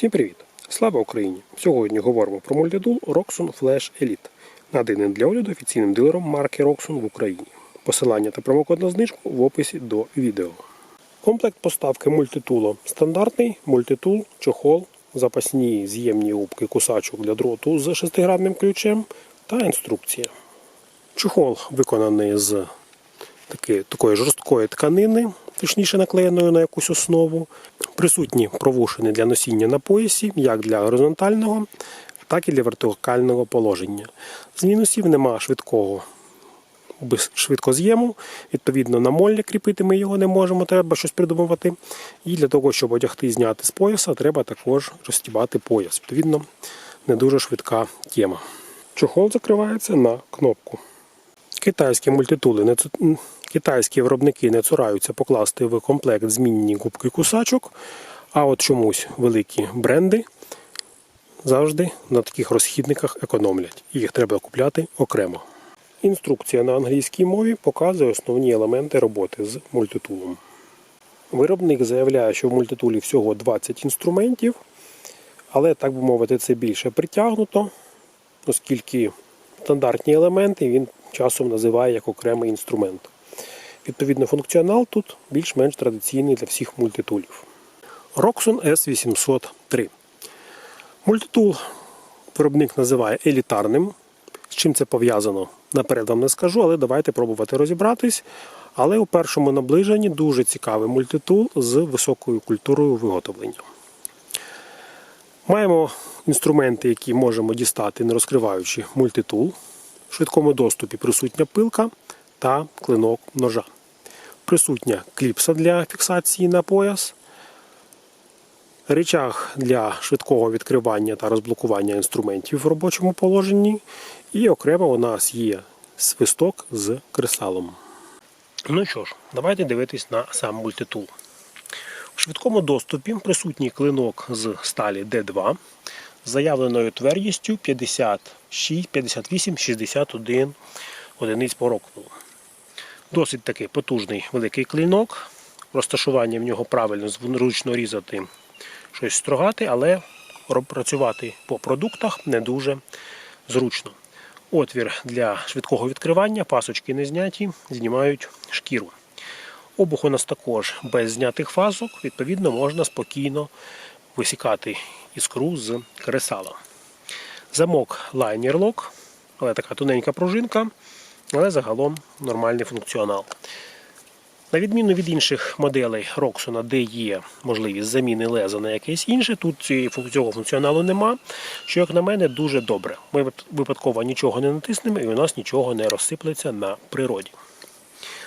Всім привіт! Слава Україні! Сьогодні говоримо про мультитул Roxxon Flash Elite, наданий для огляду офіційним дилером марки Roxxon в Україні. Посилання та промокод на знижку в описі до відео. Комплект поставки мультитулу стандартний, мультитул, чохол, запасні з'ємні губки кусачок для дроту з 6-градним ключем та інструкція. Чохол виконаний з такої жорсткої тканини, точніше наклеєної на якусь основу. Присутні провушини для носіння на поясі, як для горизонтального, так і для вертикального положення. З мінусів нема швидкого швидкоз'єму. Відповідно, на молі кріпити ми його не можемо, треба щось придумувати. І для того, щоб одягти і зняти з пояса, треба також розстібати пояс. Відповідно, не дуже швидка тема. Чохол закривається на кнопку. Китайські мультитули китайські виробники не цураються покласти в комплект змінні губки кусачок, а от чомусь великі бренди завжди на таких розхідниках економлять. Їх треба купляти окремо. Інструкція на англійській мові показує основні елементи роботи з мультитулом. Виробник заявляє, що в мультитулі всього 20 інструментів, але, так би мовити, це більше притягнуто, оскільки стандартні елементи він часом називає як окремий інструмент. Відповідно, функціонал тут більш-менш традиційний для всіх мультитулів. Roxxon S803. Мультитул виробник називає елітарним. З чим це пов'язано, наперед вам не скажу, але давайте пробувати розібратись. Але у першому наближенні дуже цікавий мультитул з високою культурою виготовлення. Маємо інструменти, які можемо дістати, не розкриваючи мультитул. В швидкому доступі присутня пилка та клинок ножа. Присутня кліпса для фіксації на пояс, речах для швидкого відкривання та розблокування інструментів в робочому положенні. І окремо у нас є свисток з кресалом. Ну що ж, давайте дивитись на сам мультитул. У швидкому доступі присутній клинок з сталі D2 з заявленою твердістю 56, 58, 61 одиниць по року. Досить такий потужний великий клинок. Розташування в нього правильно зручно різати щось строгати, але працювати по продуктах не дуже зручно. Отвір для швидкого відкривання, пасочки не зняті, знімають шкіру. Обух у нас також без знятих фасок, відповідно, можна спокійно висікати іскру з кресала. Замок лайнер лок, але така тоненька пружинка, але загалом нормальний функціонал. На відміну від інших моделей Roxxon, де є можливість заміни леза на якесь інше, тут цього функціоналу нема, що, як на мене, дуже добре. Ми випадково нічого не натиснемо і у нас нічого не розсиплеться на природі.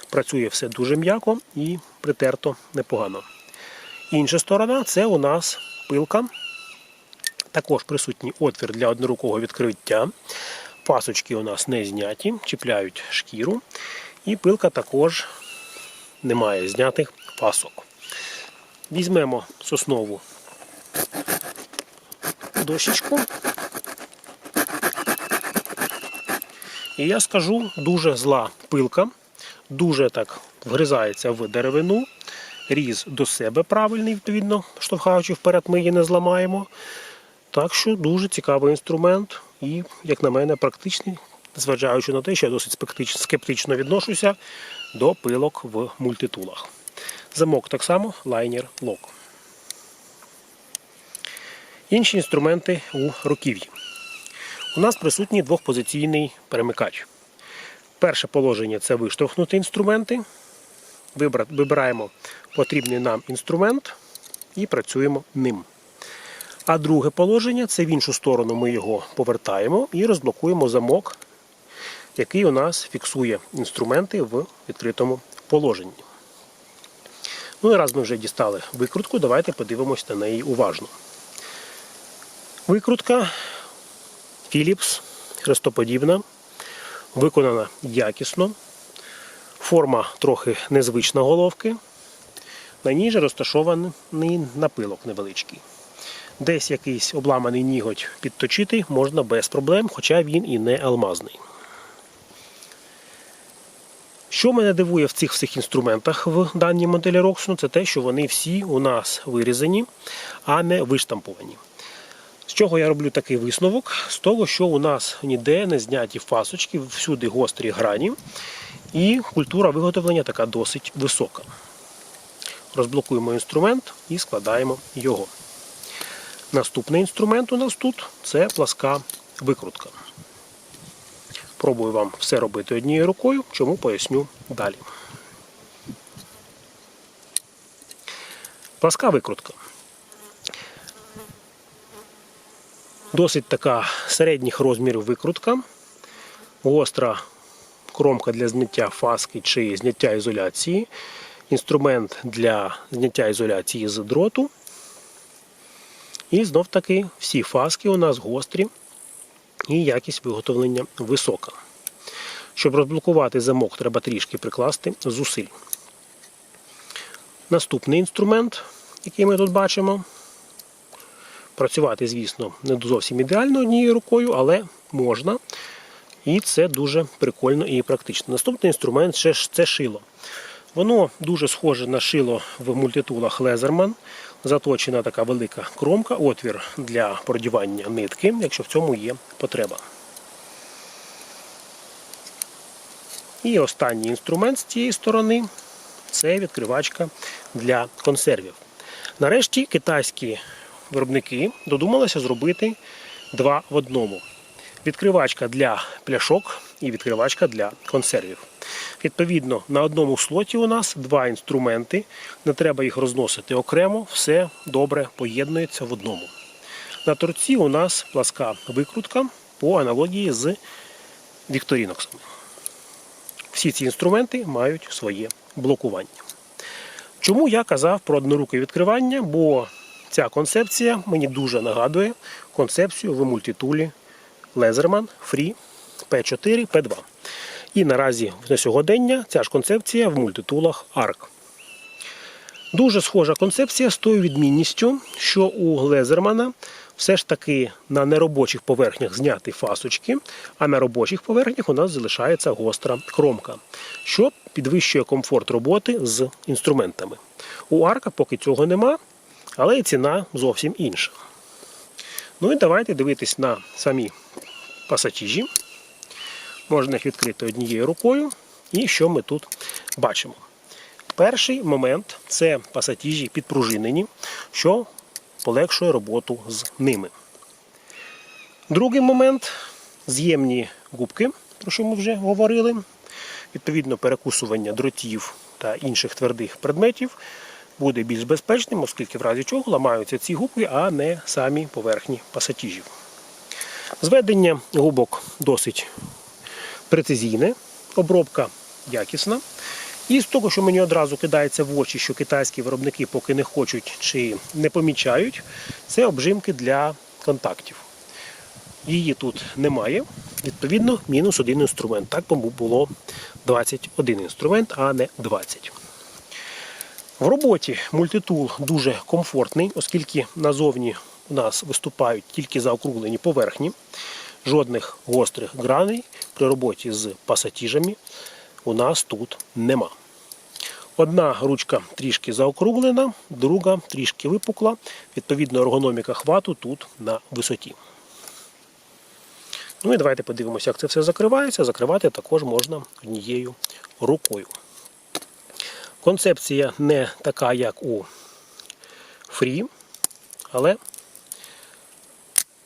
Працює все дуже м'яко і притерто непогано. Інша сторона це у нас пилка. Також присутній отвір для однорукого відкриття. Пасочки у нас не зняті, чіпляють шкіру. І пилка також не має знятих пасок. Візьмемо соснову дощечку. І я скажу, дуже зла пилка, дуже так вгризається в деревину. Різ до себе правильний, відповідно, штовхаючи вперед, ми її не зламаємо. Так що дуже цікавий інструмент і, як на мене, практичний, зважаючи на те, що я досить скептично відношуся до пилок в мультитулах. Замок так само лайнер лок. Інші інструменти у руків'ї. У нас присутній двохпозиційний перемикач. Перше положення це виштовхнути інструменти. Вибираємо потрібний нам інструмент і працюємо ним. А друге положення це в іншу сторону ми його повертаємо і розблокуємо замок, який у нас фіксує інструменти в відкритому положенні. Ну і раз ми вже дістали викрутку, давайте подивимось на неї уважно. Викрутка Philips хрестоподібна, виконана якісно. Форма трохи незвична головки. На ній же розташований напилок невеличкий. Десь якийсь обламаний ніготь підточити можна без проблем, хоча він і не алмазний. Що мене дивує в цих всіх інструментах в даній моделі Roxon, це те, що вони всі у нас вирізані, а не виштамповані. З чого я роблю такий висновок? З того, що у нас ніде не зняті фасочки, всюди гострі грані, і культура виготовлення така досить висока. Розблокуємо інструмент і складаємо його. Наступний інструмент у нас тут це пласка викрутка. Пробую вам все робити однією рукою, чому поясню далі. Пласка викрутка. Досить така середніх розмірів викрутка. Гостра кромка для зняття фаски чи зняття ізоляції. Інструмент для зняття ізоляції з дроту. І знов таки всі фаски у нас гострі і якість виготовлення висока. Щоб розблокувати замок, треба трішки прикласти зусиль. Наступний інструмент, який ми тут бачимо. Працювати, звісно, не зовсім ідеально однією рукою, але можна. І це дуже прикольно і практично. Наступний інструмент це шило. Воно дуже схоже на шило в мультитулах Leatherman. Заточена така велика кромка, отвір для продівання нитки, якщо в цьому є потреба. І останній інструмент з цієї сторони це відкривачка для консервів. Нарешті китайські виробники додумалися зробити два в одному: відкривачка для пляшок і відкривачка для консервів. Відповідно, на одному слоті у нас два інструменти, не треба їх розносити окремо, все добре поєднується в одному. На торці у нас пласка викрутка по аналогії з вікторіноксами. Всі ці інструменти мають своє блокування. Чому я казав про одноруке відкривання? Бо ця концепція мені дуже нагадує концепцію в мультитулі Leatherman Free P4 P2. І наразі на сьогодення ця ж концепція в мультитулах ARC. Дуже схожа концепція з тою відмінністю, що у Глезермана все ж таки на неробочих поверхнях зняті фасочки, а на робочих поверхнях у нас залишається гостра кромка, що підвищує комфорт роботи з інструментами. У арка поки цього нема, але і ціна зовсім інша. Ну і давайте дивитись на самі пасатіжі. Можна їх відкрити однією рукою. І що ми тут бачимо? Перший момент це пасатіжі підпружинені, що полегшує роботу з ними. Другий момент з'ємні губки, про що ми вже говорили. Відповідно, перекусування дротів та інших твердих предметів буде більш безпечним, оскільки в разі чого ламаються ці губки, а не самі поверхні пасатіжів. Зведення губок досить прецизійне, обробка якісна. І з того, що мені одразу кидається в очі, що китайські виробники поки не хочуть чи не помічають, це обжимки для контактів. Її тут немає. Відповідно, мінус один інструмент. Так було 21 інструмент, а не 20. В роботі мультитул дуже комфортний, оскільки назовні у нас виступають тільки заокруглені поверхні, жодних гострих граней при роботі з пасатіжами у нас тут нема. Одна ручка трішки заокруглена, друга трішки випукла. Відповідно, ергономіка хвату тут на висоті. Ну і давайте подивимося, як це все закривається. Закривати також можна однією рукою. Концепція не така, як у Free, але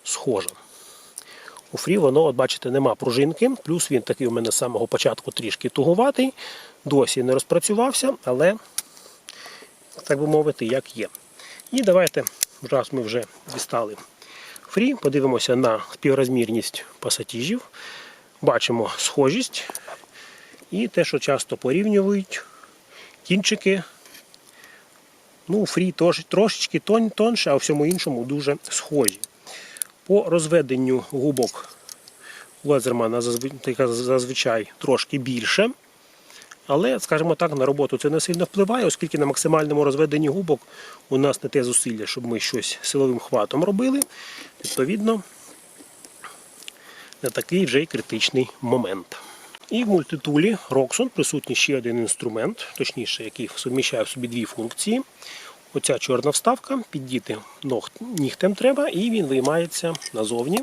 схожа. У Free воно, от бачите, нема пружинки, плюс він такий у мене з самого початку трішки тугуватий, досі не розпрацювався, але, так би мовити, як є. І давайте, раз ми вже дістали Free, подивимося на співрозмірність пасатіжів. Бачимо схожість і те, що часто порівнюють кінчики. Ну, фрі трошечки тон, тонше, а у всьому іншому дуже схожі. По розведенню губок зазвичай, зазвичай трошки більше. Але, скажімо так, на роботу це не сильно впливає, оскільки на максимальному розведенні губок у нас не те зусилля, щоб ми щось силовим хватом робили. Відповідно, не такий вже й критичний момент. І в мультитулі Roxon присутній ще один інструмент, точніше, який суміщає в собі дві функції. Оця чорна вставка, піддіти нігтем треба, і він виймається назовні.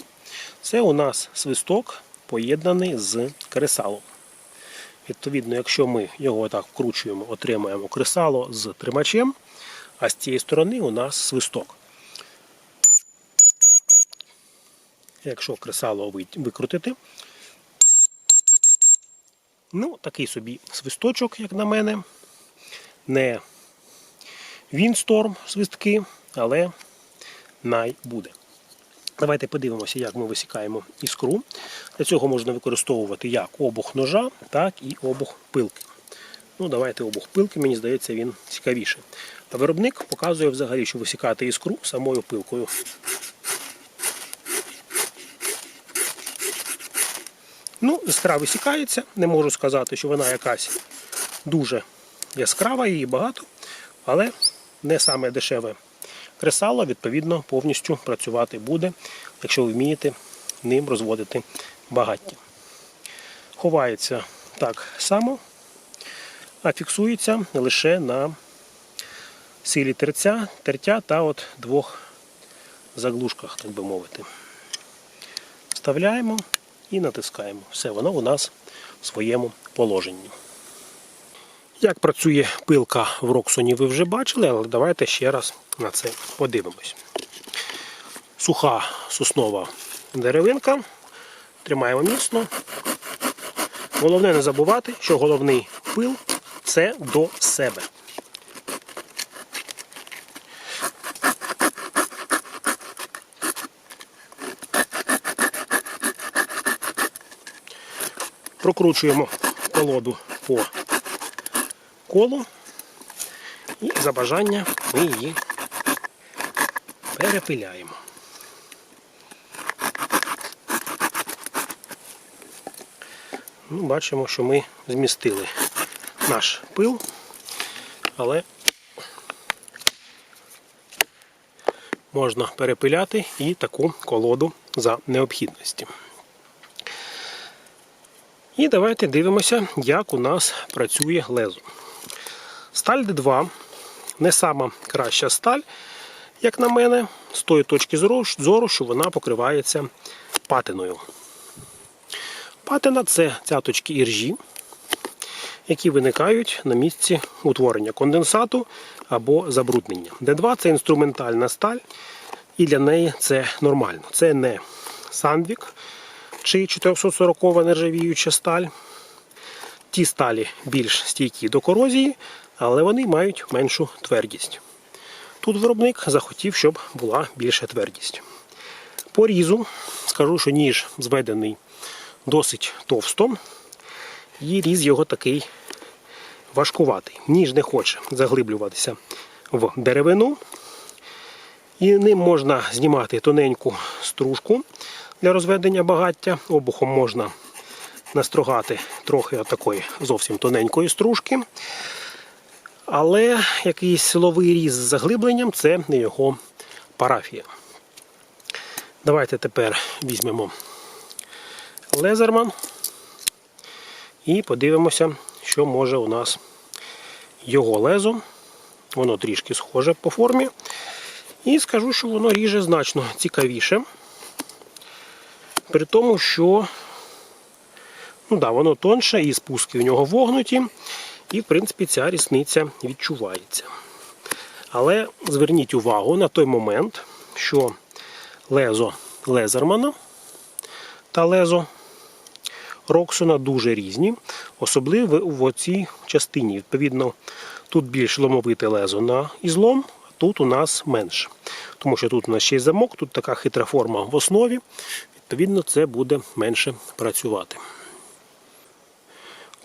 Це у нас свисток поєднаний з кресалом. Відповідно, якщо ми його так вкручуємо, отримаємо кресало з тримачем, а з цієї сторони у нас свисток. Якщо кресало викрутити, ну, такий собі свисточок, як на мене. Не Вінсторм свистки, але най буде. Давайте подивимося, як ми висікаємо іскру. Для цього можна використовувати як обух ножа, так і обух пилки. Ну, давайте обух пилки, мені здається, він цікавіше. А виробник показує взагалі, що висікати іскру самою пилкою. Ну, іскра висікається. Не можу сказати, що вона якась дуже яскрава, її багато, але не саме дешеве кресало, відповідно, повністю працювати буде, якщо ви вмієте ним розводити багаття. Ховається так само, а фіксується лише на силі терця, тертя та от двох заглушках, так би мовити. Вставляємо і натискаємо. Все, воно у нас в своєму положенні. Як працює пилка в Роксоні, ви вже бачили, але давайте ще раз на це подивимось. Суха соснова деревинка. Тримаємо міцно. Головне не забувати, що головний пил це до себе. Прокручуємо колоду по колу і за бажання ми її перепиляємо. Ну, бачимо, що ми змістили наш пил, але можна перепиляти і таку колоду за необхідності. І давайте дивимося, як у нас працює лезо. Сталь D2 не сама краща сталь, як на мене, з тої точки зору, що вона покривається патиною. Патина це цяточки іржі, які виникають на місці утворення конденсату або забруднення. D2 це інструментальна сталь, і для неї це нормально. Це не сандвік чи 440 нержавіюча сталь. Ті сталі більш стійкі до корозії, але вони мають меншу твердість. Тут виробник захотів, щоб була більша твердість. По різу скажу, що ніж зведений досить товсто, і різ його такий важкуватий. Ніж не хоче заглиблюватися в деревину. І ним можна знімати тоненьку стружку для розведення багаття. Обухом можна настрогати трохи такої зовсім тоненької стружки. Але якийсь силовий різ з заглибленням це не його парафія. Давайте тепер візьмемо лезерман і подивимося, що може у нас його лезо. Воно трішки схоже по формі. І скажу, що воно ріже значно цікавіше. При тому, що ну да, воно тонше і спуски у нього вогнуті. І, в принципі, ця різниця відчувається. Але зверніть увагу на той момент, що лезо Лезермана та лезо Роксона дуже різні, особливо в цій частині. Відповідно, тут більш ломовите лезо на ізлом, а тут у нас менше. Тому що тут у нас ще й замок, тут така хитра форма в основі. Відповідно, це буде менше працювати.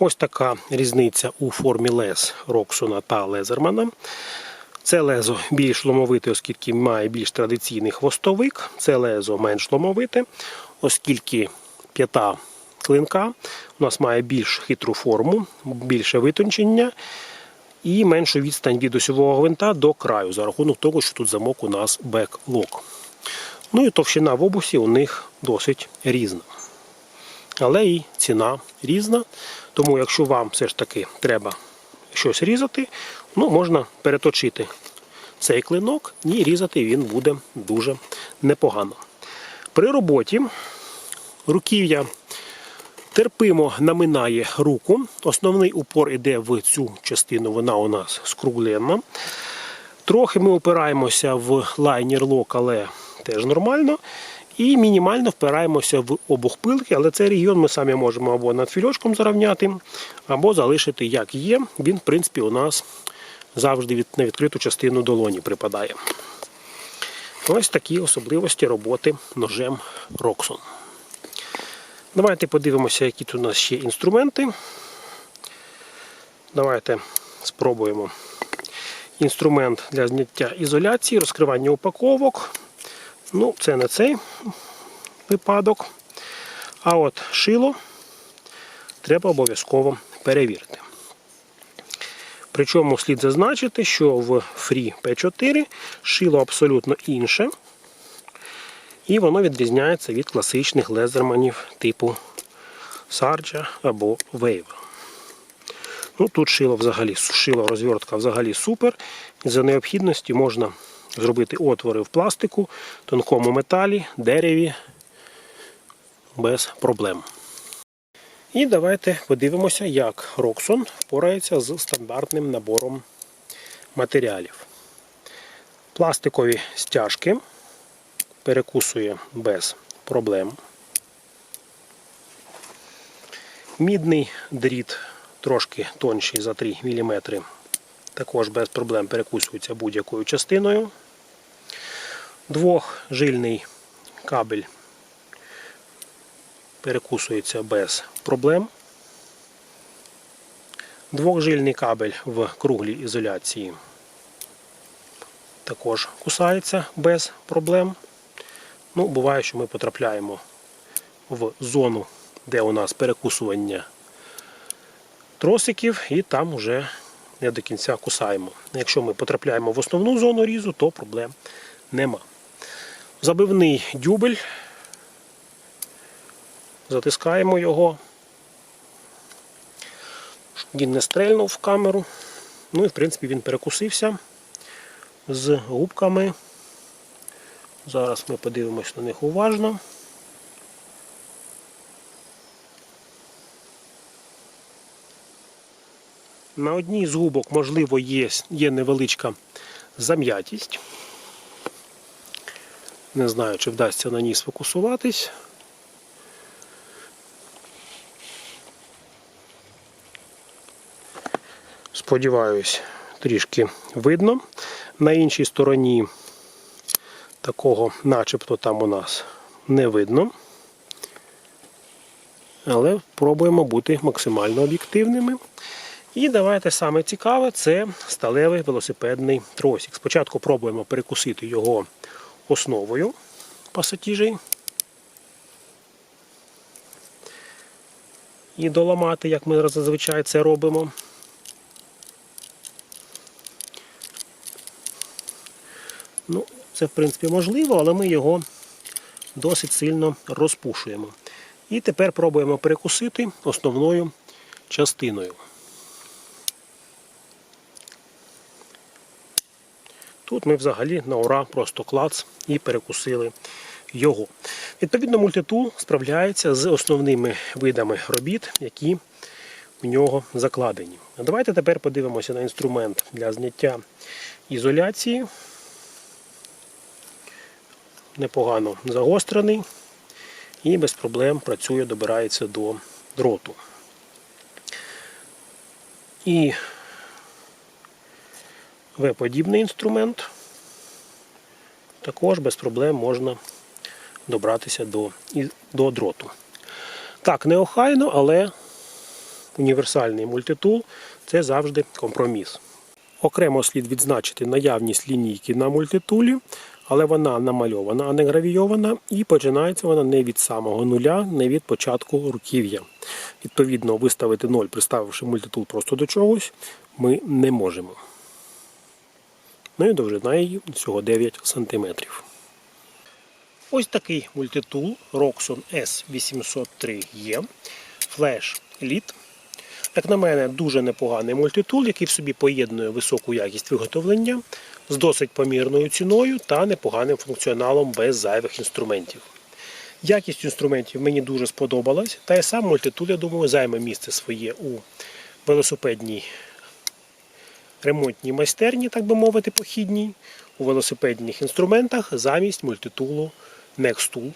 Ось така різниця у формі лез Роксона та Лезермана. Це лезо більш ломовите, оскільки має більш традиційний хвостовик. Це лезо менш ломовите, оскільки п'ята клинка у нас має більш хитру форму, більше витончення і меншу відстань від осьового гвинта до краю, за рахунок того, що тут замок у нас бек-лок. Ну і товщина в обусі у них досить різна. але і ціна різна. Тому, якщо вам все ж таки треба щось різати, ну, можна переточити цей клинок і різати він буде дуже непогано. При роботі руків'я терпимо наминає руку. Основний упор іде в цю частину, вона у нас скругленна. Трохи ми опираємося в лайнер лок, але теж нормально. І мінімально впираємося в обох пилки, але цей регіон ми самі можемо або над фільочком зарівняти, або залишити як є. Він, в принципі, у нас завжди від, на відкриту частину долоні припадає. Ось такі особливості роботи ножем Roxxon. Давайте подивимося, які тут у нас ще інструменти. Давайте спробуємо інструмент для зняття ізоляції, розкривання упаковок. Ну, це не цей випадок. А от шило треба обов'язково перевірити. Причому слід зазначити, що в Free P4 шило абсолютно інше. І воно відрізняється від класичних лезерманів типу Sarja або Wave. Ну, Тут шило взагалі шило розвертка взагалі супер. За необхідності можна зробити отвори в пластику, тонкому металі, дереві без проблем. І давайте подивимося, як Roxxon впорається з стандартним набором матеріалів. Пластикові стяжки перекусує без проблем. Мідний дріт трошки тонший за 3 мм, також без проблем перекусується будь-якою частиною. Двохжильний кабель перекусується без проблем. Двохжильний кабель в круглій ізоляції також кусається без проблем. Ну, Буває, що ми потрапляємо в зону, де у нас перекусування тросиків, і там вже не до кінця кусаємо. Якщо ми потрапляємо в основну зону різу, то проблем нема. Забивний дюбель. Затискаємо його. Він не стрельнув в камеру. Ну і в принципі він перекусився з губками. Зараз ми подивимось на них уважно. На одній з губок, можливо, є, є невеличка зам'ятість. Не знаю, чи вдасться на ній сфокусуватись. Сподіваюсь, трішки видно. На іншій стороні такого начебто там у нас не видно. Але пробуємо бути максимально об'єктивними. І давайте саме цікаве це сталевий велосипедний тросик. Спочатку пробуємо перекусити його основою пасатіжей. І доламати, як ми зазвичай це робимо. Ну, це, в принципі, можливо, але ми його досить сильно розпушуємо. І тепер пробуємо перекусити основною частиною. Тут ми взагалі на ура просто клац і перекусили його. Відповідно, мультитул справляється з основними видами робіт, які у нього закладені. Давайте тепер подивимося на інструмент для зняття ізоляції. Непогано загострений і без проблем працює, добирається до дроту. І В-подібний інструмент також без проблем можна добратися до, до дроту. Так, неохайно, але універсальний мультитул це завжди компроміс. Окремо слід відзначити наявність лінійки на мультитулі, але вона намальована, а не гравійована, і починається вона не від самого нуля, не від початку руків'я. Відповідно, виставити 0, приставивши мультитул просто до чогось, ми не можемо. Ну і довжина її всього 9 см. Ось такий мультитул Roxon S803E Flash Elite. Як на мене, дуже непоганий мультитул, який в собі поєднує високу якість виготовлення з досить помірною ціною та непоганим функціоналом без зайвих інструментів. Якість інструментів мені дуже сподобалась, та й сам мультитул, я думаю, займе місце своє у велосипедній ремонтній майстерні, так би мовити, похідній, у велосипедних інструментах замість мультитулу Nextool.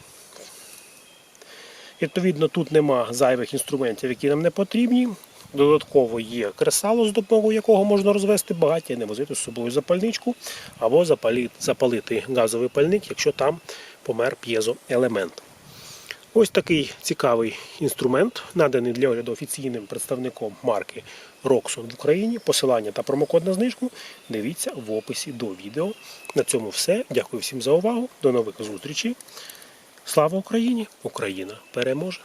Відповідно, тут нема зайвих інструментів, які нам не потрібні. Додатково є кресало, з допомогою якого можна розвести багаття не возити з собою запальничку, або запалити газовий пальник, якщо там помер п'єзоелемент. Ось такий цікавий інструмент, наданий для огляду офіційним представником марки Roxon в Україні. Посилання та промокод на знижку дивіться в описі до відео. На цьому все. Дякую всім за увагу. До нових зустрічей. Слава Україні! Україна переможе!